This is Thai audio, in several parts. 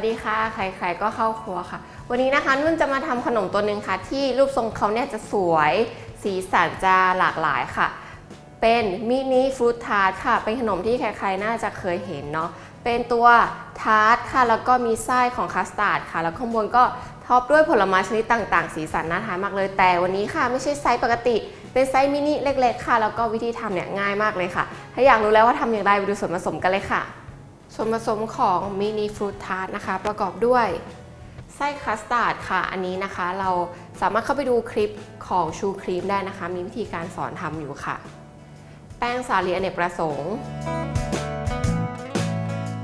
สดีค่ะใครๆก็เข้าครัวค่ะ วันนี้นะคะนุ่นจะมาทำขนมตัวหนึ่งค่ะ ที่รูปทรงเขาเนี่ยจะสวย สีสันจะหลากหลายค่ะ เป็นมินิฟรุตทาร์ตค่ะ เป็นขนมที่ใครๆน่าจะเคยเห็นเนาะ เป็นตัวทาร์ตค่ะ แล้วก็มีไส้ของคัสตาร์ดค่ะ แล้วข้างบนก็ท็อปด้วยผลไม้ชนิดต่างๆ สีสันน่าทานมากเลย แต่วันนี้ค่ะไม่ใช่ไซส์ปกติ เป็นไซส์มินิเล็ก ๆ ค่ะ แล้วก็วิธีทำเนี่ยง่ายมากเลยค่ะ ถ้าอยากรู้แล้วว่าทำอย่างไรไปดูส่วนผสมกันเลยค่ะ ส่วนผสมของมินิฟรุตทาร์ตนะคะ ประกอบด้วยไส้คัสตาร์ดค่ะ อันนี้นะคะเราสามารถเข้าไปดูคลิปของชูครีมได้นะคะ มีวิธีการสอนทำอยู่ค่ะ แป้งสาลีอเนกประสงค์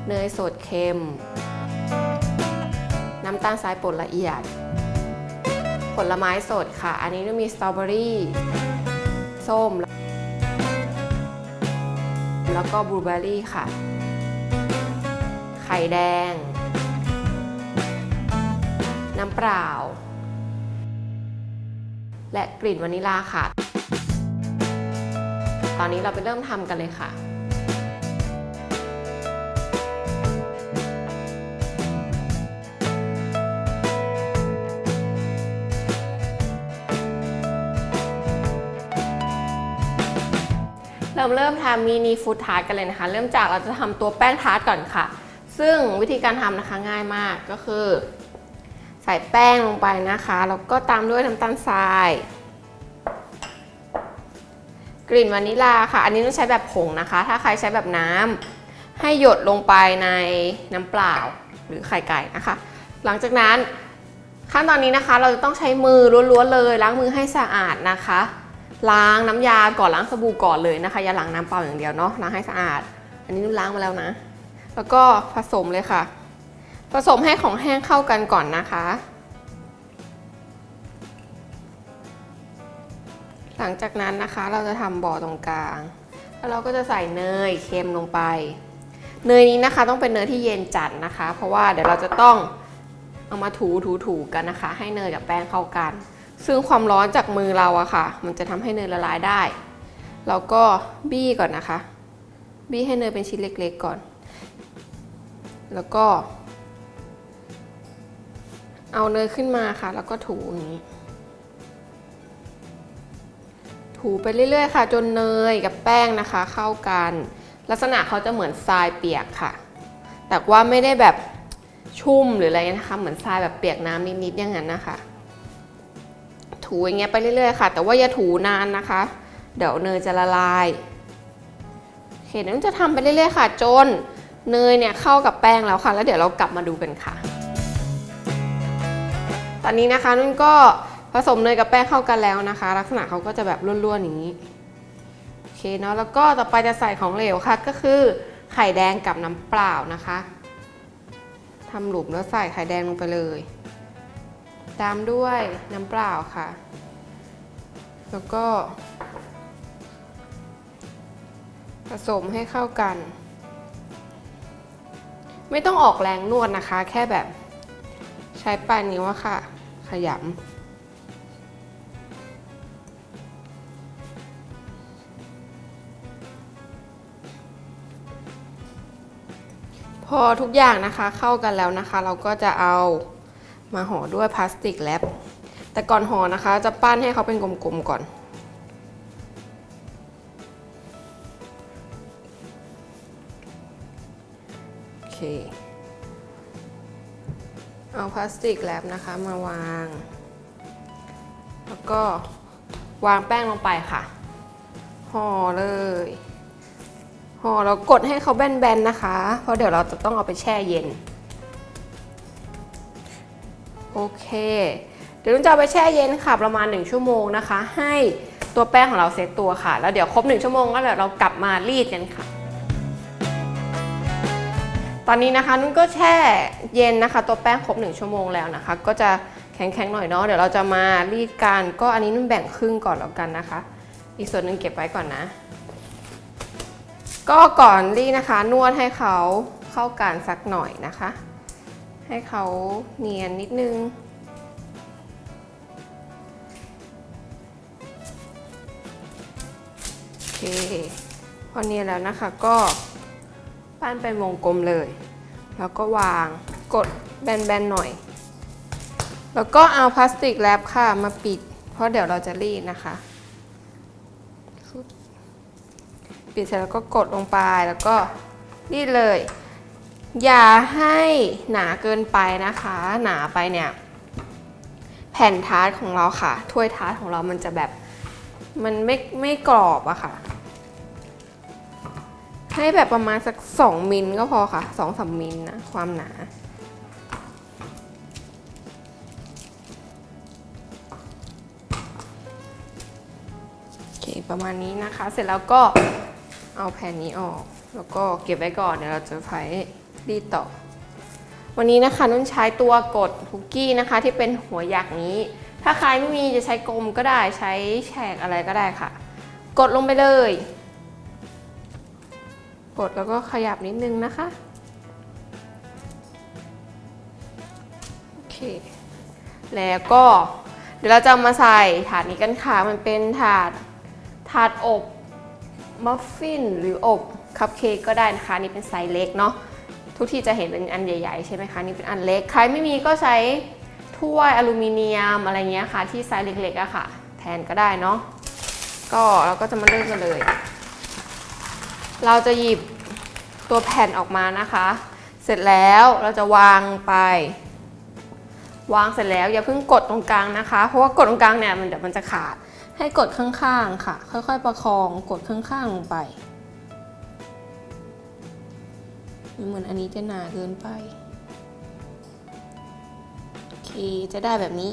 เนยสดเค็ม น้ำตาลทรายป่นละเอียด ผลไม้สดค่ะ อันนี้ก็มีสตรอเบอรี่ส้ม แล้วก็บลูเบอรี่ค่ะ ข่แดง น้ำเปล่า และกลิ่นวานิลลาค่ะ ตอนนี้เราไปเริ่มทำกันเลยค่ะเราเริ่มทำมินิฟู้ดทาร์ตกันเลยนะคะ เริ่มจากเราจะทำตัวแป้งทาร์ตก่อนค่ะ ซึ่งวิธีการทำนะคะง่ายมากก็คือ ใส่แป้งลงไปนะคะแล้วก็ตามด้วยน้ำตาลทราย กลิ่นวานิลลาค่ะ อันนี้ต้องใช้แบบผงนะคะ ถ้าใครใช้แบบน้ำให้หยดลงไปในน้ำเปล่าหรือไข่ไก่นะคะ หลังจากนั้นขั้นตอนนี้นะคะ เราจะต้องใช้มือล้วนๆเลยล้างมือให้สะอาดนะคะ ล้างน้ำยาก่อนล้างสบู่ก่อนเลยนะคะอย่าล้างน้ำเปล่าอย่างเดียวเนาะล้างให้สะอาด อันนี้นุ่นล้างมาแล้วนะ แล้วก็ผสมเลยค่ะ ผสมให้ของแห้งเข้ากันก่อนนะคะ หลังจากนั้นนะคะเราจะทำบ่อตรงกลาง แล้วเราก็จะใส่เนยเค็มลงไป เนยนี้นะคะต้องเป็นเนยที่เย็นจัดนะคะ เพราะว่าเดี๋ยวเราจะต้องเอามาถูถูถูกันนะคะ ให้เนยกับแป้งเข้ากัน ซึ่งความร้อนจากมือเราอะค่ะ มันจะทำให้เนยละลายได้เราก็บี้ก่อนนะคะ บี้ให้เนยเป็นชิ้นเล็ก ๆ ก่อน แล้วก็ เอาเนยขึ้นมาค่ะ แล้วก็ถูอย่างนี้ ถูไปเรื่อยๆค่ะ จนเนยกับแป้งนะคะ เข้ากัน ลักษณะเขาจะเหมือนทรายเปียกค่ะ แต่ว่าไม่ได้แบบชุ่มหรืออะไรนะคะ เหมือนทรายแบบเปียกน้ำนิดๆอย่างนั้นนะคะ ถูอย่างเงี้ยไปเรื่อยๆค่ะ แต่ว่าอย่าถูนานนะคะ เดี๋ยวเนยจะละลายโอเคนั้นจะทำไปเรื่อยๆค่ะ จน เนยเนี่ยเข้ากับแป้งแล้วค่ะ แล้วเดี๋ยวเรากลับมาดูกันค่ะ ตอนนี้นะคะนุ่นก็ผสมเนยกับแป้งเข้ากันแล้วนะคะ ลักษณะเขาก็จะแบบร่วนๆอย่างนี้โอเคเนาะแล้วก็ต่อไปจะใส่ของเหลวค่ะ ก็คือไข่แดงกับน้ำเปล่านะคะทำหลุมแล้วใส่ไข่แดงลงไปเลยตามด้วยน้ำเปล่าค่ะ แล้วก็ ผสมให้เข้ากัน ไม่ต้องออกแรงนวดนะคะ แค่แบบใช้ปลายนิ้วอะค่ะ ขยำพอทุกอย่างนะคะเข้ากันแล้วนะคะ เราก็จะเอามาห่อด้วยพลาสติกแรปแต่ก่อนห่อนะคะ จะปั้นให้เขาเป็นกลมๆก่อน เค เอาพลาสติกแรปนะคะมาวาง แล้วก็วางแป้งลงไปค่ะ ห่อเลย ห่อแล้วกดให้เขาแบนๆนะคะ เพราะเดี๋ยวเราจะต้องเอาไปแช่เย็น โอเค เดี๋ยวนุ่นจะเอาไปแช่เย็นค่ะประมาณ 1 ชั่วโมงนะคะ ให้ตัวแป้งของเราเซตตัวค่ะ แล้วเดี๋ยวครบ 1 ชั่วโมงก็เดี๋ยวเรากลับมารีดกันค่ะ ตอนนี้นะคะนุ่นก็แช่เย็นนะคะ ตัวแป้งครบ 1 ชั่วโมงแล้วนะคะ ก็จะแข็งๆหน่อยเนาะเดี๋ยวเราจะมารีดกันก็อันนี้นุ่นแบ่งครึ่งก่อนแล้วกันนะคะ อีกส่วนหนึ่งเก็บไว้ก่อนนะ ก็ก่อนรีดนะคะ นวดให้เขาเข้ากันสักหน่อยนะคะ ให้เขาเนียนนิดนึงโอเคพอเนียนแล้วนะคะก็ ปั้นเป็นวงกลมเลย แล้วก็วางกดแบนๆหน่อย แล้วก็เอาพลาสติกแรปค่ะมาปิด เพราะเดี๋ยวเราจะรีดนะคะปิดเสร็จแล้วก็กดลงไปแล้วก็รีดเลย อย่าให้หนาเกินไปนะคะ หนาไปเนี่ย แผ่นทาร์ตของเราค่ะ ถ้วยทาร์ตของเรามันจะแบบมันไม่ไม่กรอบอะค่ะ ให้แบบประมาณสัก 2 มิลก็พอค่ะ2-3มิลนะความหนา โอเค ประมาณนี้นะคะ เสร็จแล้วก็เอาแผ่นนี้ออก แล้วก็เก็บไว้ก่อน เดี๋ยวเราจะใช้รีดต่อ วันนี้นะคะนุ่นใช้ตัวกดคุกกี้นะคะ ที่เป็นหัวหยักนี้ ถ้าใครไม่มีจะใช้กลมก็ได้ใช้แฉกอะไรก็ได้ค่ะ กดลงไปเลย กดแล้วก็ขยับนิดนึงนะคะโอเคแล้วก็เดี๋ยวเราจะมาใส่ถาดนี้กันค่ะมันเป็นถาดถาดอบมัฟฟินหรืออบคัพเค้กก็ได้นะคะนี่เป็นไซส์เล็กเนาะทุกที่จะเห็นเป็นอันใหญ่ๆใช่ไหมคะนี่เป็นอันเล็กใครไม่มีก็ใช้ถ้วยอลูมิเนียมอะไรเงี้ยค่ะ ที่ไซส์เล็กๆอะค่ะ แทนก็ได้เนาะก็เราก็จะมาเริ่มกันเลย เราจะหยิบตัวแผ่นออกมานะคะ เสร็จแล้วเราจะวางไป วางเสร็จแล้วอย่าเพิ่งกดตรงกลางนะคะ เพราะว่ากดตรงกลางเนี่ยมันเดี๋ยวมันจะขาด ให้กดข้างๆค่ะ ค่อยๆ ประคองกดข้างๆลงไปเหมือนอันนี้จะหนาเกินไปโอเคจะได้แบบนี้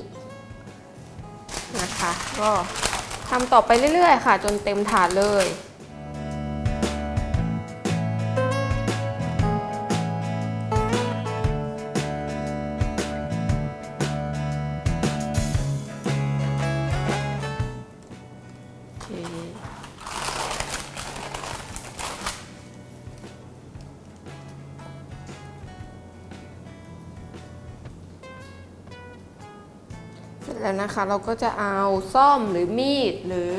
นะคะ ก็ทำต่อไปเรื่อยๆ ค่ะ จนเต็มถาดเลย ร็จแล้วนะคะ เราก็จะเอาซ่อมหรือมีดหรือ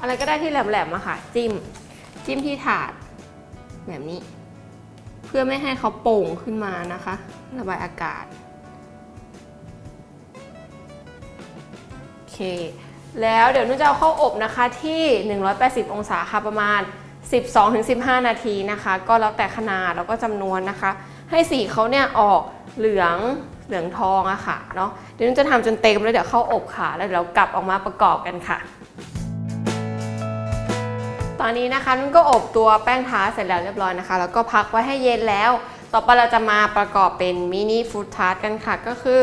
อะไรก็ได้ที่แหลมๆอะค่ะ จิ้ม จิ้มที่ถาด แบบนี้ เพื่อไม่ให้เขาโป่งขึ้นมานะคะ ระบายอากาศโอเค แล้วเดี๋ยวนุ่นจะเอาเข้าอบนะคะที่ 180 องศาค่ะประมาณ 12-15 นาทีนะคะ ก็แล้วแต่ขนาดแล้วก็จำนวนนะคะ ให้สีเขาเนี่ยออกเหลือง เหลืองทองอะค่ะเนาะเดี๋ยวนุ่นจะทำจนเต็มแล้วเดี๋ยวเข้าอบค่ะ แล้วเดี๋ยวเรากลับออกมาประกอบกันค่ะ ตอนนี้นะคะนุ่นก็อบตัวแป้งทาร์ตเสร็จแล้วเรียบร้อยนะคะ แล้วก็พักไว้ให้เย็นแล้ว ต่อไปเราจะมาประกอบเป็นมินิฟรุตทาร์ตกันค่ะก็คือ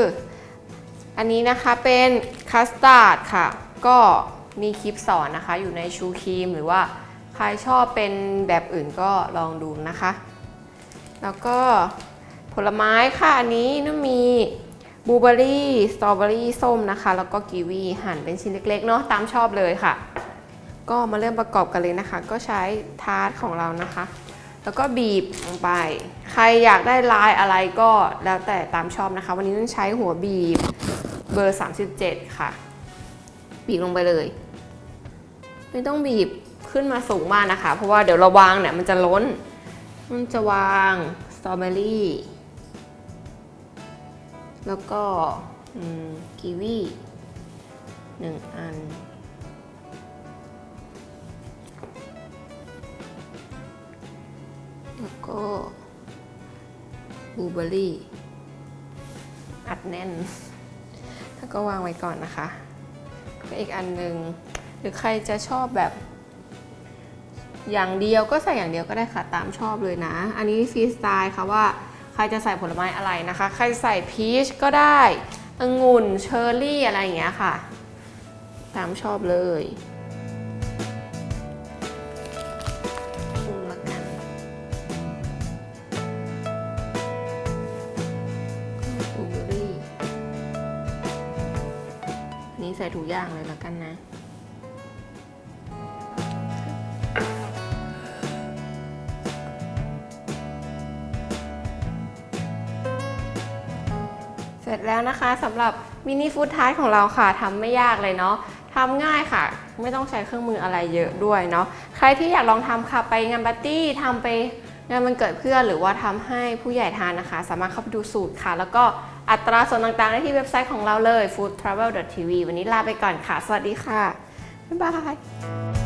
อันนี้นะคะเป็นคัสตาร์ดค่ะ ก็มีคลิปสอนนะคะ อยู่ในชูครีมหรือว่าใครชอบเป็นแบบอื่นก็ลองดูนะคะ แล้วก็ ลไม้ค่ะ อันนี้นุ่นมีบลูเบอร์รี่ สตรอเบอรี่ ส้มนะคะ แล้วก็กีวีหั่นเป็นชิ้นเล็กๆเนาะตามชอบเลยค่ะ ก็มาเริ่มประกอบกันเลยนะคะ ก็ใช้ทาร์ตของเรานะคะ แล้วก็บีบลงไป ใครอยากได้ลายอะไรก็แล้วแต่ตามชอบนะคะ วันนี้นุ่นใช้หัวบีบเบอร์ 37 ค่ะ บีบลงไปเลย ไม่ต้องบีบขึ้นมาสูงมากนะคะ เพราะว่าเดี๋ยวเราวางเนี่ยมันจะล้น มันจะวางสตรอเบอรี่ แล้วก็กีวีหนึ่งอัน แล้วก็บลูเบอร์รี่ อัดแน่น แล้วก็วางไว้ก่อนนะคะก็อีกอันหนึ่งหรือใครจะชอบแบบอย่างเดียวก็ใส่อย่างเดียวก็ได้ค่ะตามชอบเลยนะ อันนี้ฟรีสไตล์ค่ะว่า รจะใส่ผลไม้อะไรนะคะ ใครใส่พีชก็ได้องุ่นเชอร์รี่อะไรอย่างเงี้ยค่ะ ตามชอบเลยปรุงละกันอูเมรี่นี่ใส่ทุกอย่างเลยล้วกันนะ เสร็จแล้วนะคะสำหรับมินิฟู้ดทาร์ของเราค่ะทำไม่ยากเลยเนาะทำง่ายค่ะ ไม่ต้องใช้เครื่องมืออะไรเยอะด้วยเนาะใครที่อยากลองทำค่ะไปงานปาร์ตี้ทำไปงานมันเกิดเพื่อนหรือว่าทำให้ผู้ใหญ่ทานนะคะ สามารถเข้าไปดูสูตรค่ะ แล้วก็อัตราส่วนต่างๆ ได้ที่เว็บไซต์ของเราเลย foodtravel.tv วันนี้ลาไปก่อนค่ะ สวัสดีค่ะ บ๊ายบาย